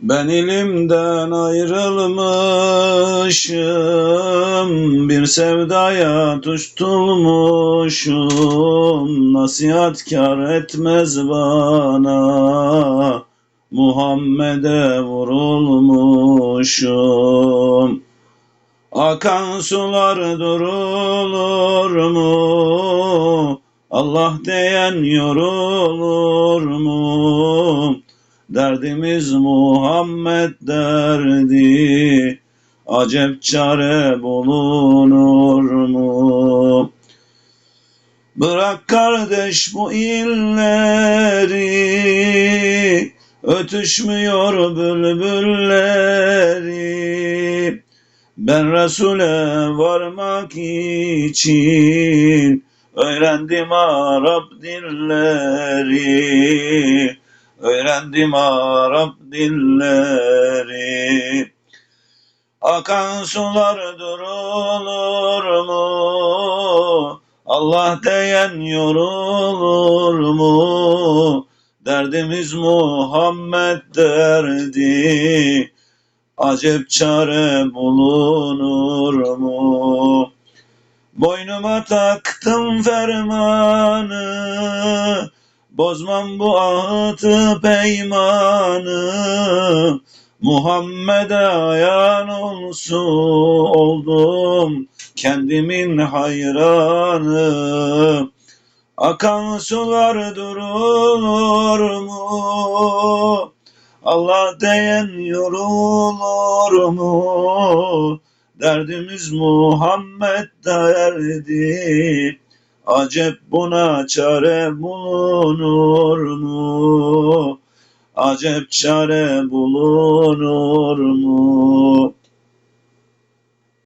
Ben ilimden ayrılmışım, bir sevdaya tutulmuşum, nasihat kar etmez bana, Muhammed'e vurulmuşum. Akan sular durulur mu? Allah diyen yorulur mu? Derdimiz Muhammed derdi, acep çare bulunur mu? Bırak kardeş bu illeri, ötüşmüyor bülbülleri. Ben Resul'e varmak için öğrendim Arap dilleri. Öğrendim Arap dilleri. Akan sular durulur mu? Allah diyen yorulur mu? Derdimiz Muhammed derdi. Acep çare bulunur mu? Boynuma taktım fermanı, bozmam bu ahtı peymanı. Muhammed'e ayan olsun oldum, kendimin hayranı. Akan sular durulur mu? Allah diyen yorulur mu? Derdimiz Muhammed derdi. Acep buna çare bulunur mu? Acep çare bulunur mu?